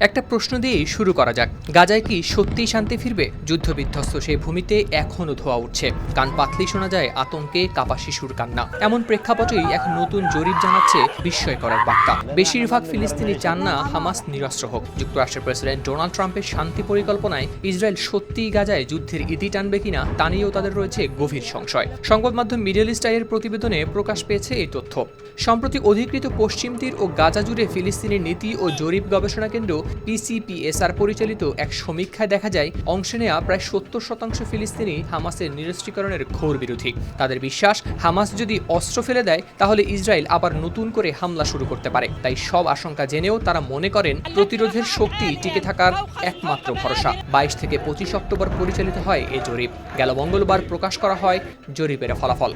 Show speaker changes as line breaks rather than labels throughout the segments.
একটা প্রশ্ন দিয়েই শুরু করা যাক। গাজায় কি সত্যিই শান্তি ফিরবে? যুদ্ধবিধ্বস্ত সেই ভূমিতে এখনও ধোয়া উঠছে। কান পাতলেই শোনা যায় আতঙ্কে কাপা শিশুর কান্না। এমন প্রেক্ষাপটেই এক নতুন জরিপ জানাচ্ছে বিস্ময়কর এক বার্তা। বেশিরভাগ ফিলিস্তিনি চান না হামাস নিরস্ত্র হোক। যুক্তরাষ্ট্রের প্রেসিডেন্ট ডোনাল্ড ট্রাম্পের শান্তি পরিকল্পনায় ইসরায়েল সত্যিই গাজায় যুদ্ধের ইতি টানবে কিনা তা নিয়েও তাদের রয়েছে গভীর সংশয়। সংবাদ মাধ্যম মিডল ইস্ট প্রতিবেদনে প্রকাশ পেয়েছে এই তথ্য। সম্প্রতি অধিকৃত পশ্চিম তীর ও গাজা জুড়ে ফিলিস্তিনি নীতি ও জরিপ গবেষণা কেন্দ্র পিসিপিএসআর পরিচালিত এক সমীক্ষায় দেখা যায়, অংশ নেওয়া প্রায় সত্তর শতাংশ ফিলিস্তিনি হামাসের নিরস্ত্রীকরণের ঘোর বিরোধী। তাদের বিশ্বাস, হামাস যদি অস্ত্র ফেলে দেয়, তাহলে ইসরায়েল আবার নতুন করে হামলা শুরু করতে পারে। তাই সব আশঙ্কা জেনেও তারা মনে করেন, প্রতিরোধের শক্তি টিকে থাকার একমাত্র ভরসা। বাইশ থেকে পঁচিশ অক্টোবর পরিচালিত হয় এই জরিপ। গেল মঙ্গলবার প্রকাশ করা হয় জরিপের ফলাফল।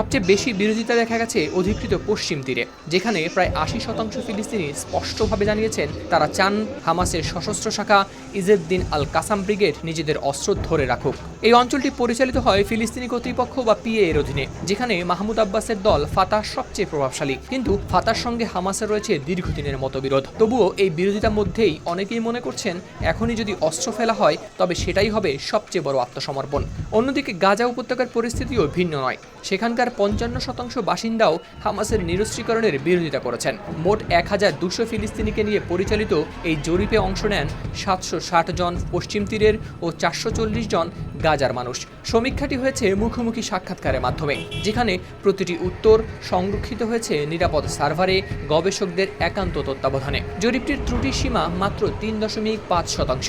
সবচেয়ে বেশি বিরোধিতা দেখা গেছে অধিকৃত পশ্চিম তীরে, যেখানে প্রায় আশি শতাংশ ফিলিস্তিনি স্পষ্টভাবে জানিয়েছেন তারা চান হামাসের সশস্ত্র শাখা ইজেদ্দিন আল কাসাম ব্রিগেড নিজেদের অস্ত্র ধরে রাখুক। এই অঞ্চলটি পরিচালিত হয় ফিলিস্তিনি কর্তৃপক্ষ বা পিএ এর অধীনে, যেখানে মাহমুদ আব্বাসের দল ফাতাহ সবচেয়ে প্রভাবশালী। কিন্তু ফাতার সঙ্গে হামাসের রয়েছে দীর্ঘদিনের মতবিরোধ। তবুও এই বিরোধিতার মধ্যেই অনেকেই মনে করছেন, এখনই যদি অস্ত্র ফেলা হয়, তবে সেটাই হবে সবচেয়ে বড় আত্মসমর্পণ। অন্যদিকে গাজা উপত্যকার পরিস্থিতিও ভিন্ন নয়। সেখানকার পঞ্চান্ন শতাংশ বাসিন্দাও হামাসের নিরস্ত্রীকরণের বিরোধিতা করেছেন। মোট এক হাজার দুশো ফিলিস্তিনিকে নিয়ে পরিচালিত এই জরিপে অংশ নেন সাতশো ষাট জন পশ্চিম তীরের ও চারশো চল্লিশ জন গাজার মানুষ। সমীক্ষাটি হয়েছে মুখোমুখি সাক্ষাৎকারের মাধ্যমে, যেখানে প্রতিটি উত্তর সংরক্ষিত হয়েছে নিরাপদ সার্ভারে গবেষকদের একান্ত তত্ত্বাবধানে। জরিপটির ত্রুটির সীমা মাত্র তিন দশমিক পাঁচ শতাংশ।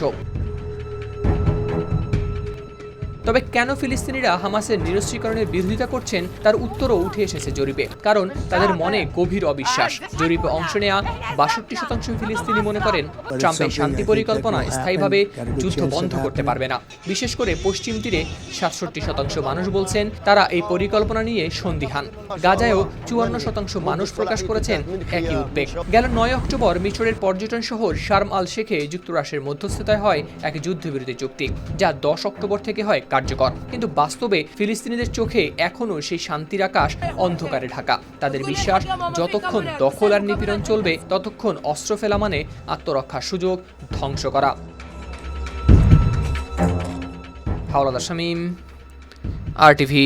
তবে কেন ফিলিস্তিনিরা হামাসের নিরস্ত্রীকরণের বিরোধিতা করছেন তার উত্তরও উঠে এসেছে জরিপে। কারণ তাদের মনে গভীর অবিশ্বাস। জরিপে অংশ নেওয়া বাষট্টি শতাংশ ফিলিস্তিনি মনে করেন ট্রাম্পের শান্তি পরিকল্পনা স্থায়ীভাবে যুদ্ধ বন্ধ করতে পারবে না। বিশেষ করে পশ্চিম তীরে সাতষট্টি শতাংশ মানুষ বলছেন তারা এই পরিকল্পনা নিয়ে সন্দিহান গাজায়ও চুয়ান্ন শতাংশ মানুষ প্রকাশ করেছেন একই উদ্বেগ। গেল নয় অক্টোবর মিশরের পর্যটন শহর শার্ম আল শেখে যুক্তরাষ্ট্রের মধ্যস্থতায় হয় এক যুদ্ধবিরতি চুক্তি, যা দশ অক্টোবর থেকে হয় কার্যকর। কিন্তু বাস্তবে ফিলিস্তিনিদের চোখে এখনও সেই শান্তির আকাশ অন্ধকারে ঢাকা। তাদের বিশ্বাস, যতক্ষণ দখল আর নিপীড়ন চলবে, ততক্ষণ অস্ত্র ফেলা মানে আত্মরক্ষার সুযোগ ধ্বংস করা। হাওলাদার শামীম, আর টিভি